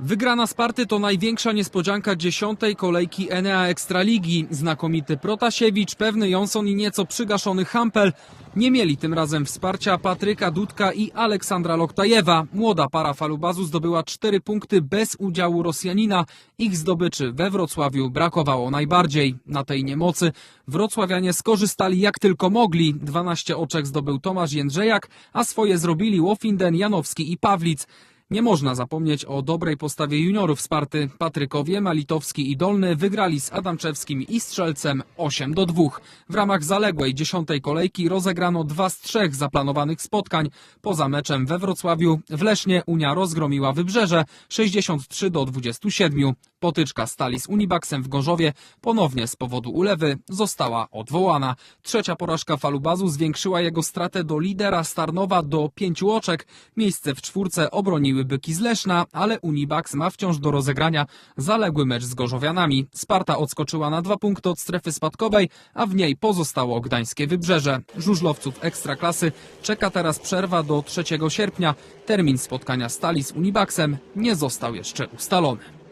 Wygrana Sparty to największa niespodzianka dziesiątej kolejki Enea Ekstraligi. Znakomity Protasiewicz, pewny Johnson i nieco przygaszony Hampel nie mieli tym razem wsparcia Patryka Dudka i Aleksandra Loktajewa. Młoda para falubazu zdobyła cztery punkty bez udziału Rosjanina. Ich zdobyczy we Wrocławiu brakowało najbardziej. Na tej niemocy wrocławianie skorzystali jak tylko mogli. 12 oczek zdobył Tomasz Jędrzejak, a swoje zrobili Łofinden, Janowski i Pawlic. Nie można zapomnieć o dobrej postawie juniorów Sparty. Patrykowie, Malitowski i Dolny wygrali z Adamczewskim i Strzelcem 8 do 2. W ramach zaległej dziesiątej kolejki rozegrano dwa z trzech zaplanowanych spotkań. Poza meczem we Wrocławiu w Lesznie Unia rozgromiła Wybrzeże 63 do 27. Potyczka stali z Unibaksem w Gorzowie ponownie z powodu ulewy została odwołana. Trzecia porażka Falubazu zwiększyła jego stratę do lidera Starnowa do pięciu oczek. Miejsce w czwórce obroniły byki z Leszna, ale Unibaks ma wciąż do rozegrania zaległy mecz z Gorzowianami. Sparta odskoczyła na dwa punkty od strefy spadkowej, a w niej pozostało gdańskie Wybrzeże. Żużlowców Ekstraklasy czeka teraz przerwa do 3 sierpnia. Termin spotkania Stali z Unibaksem nie został jeszcze ustalony.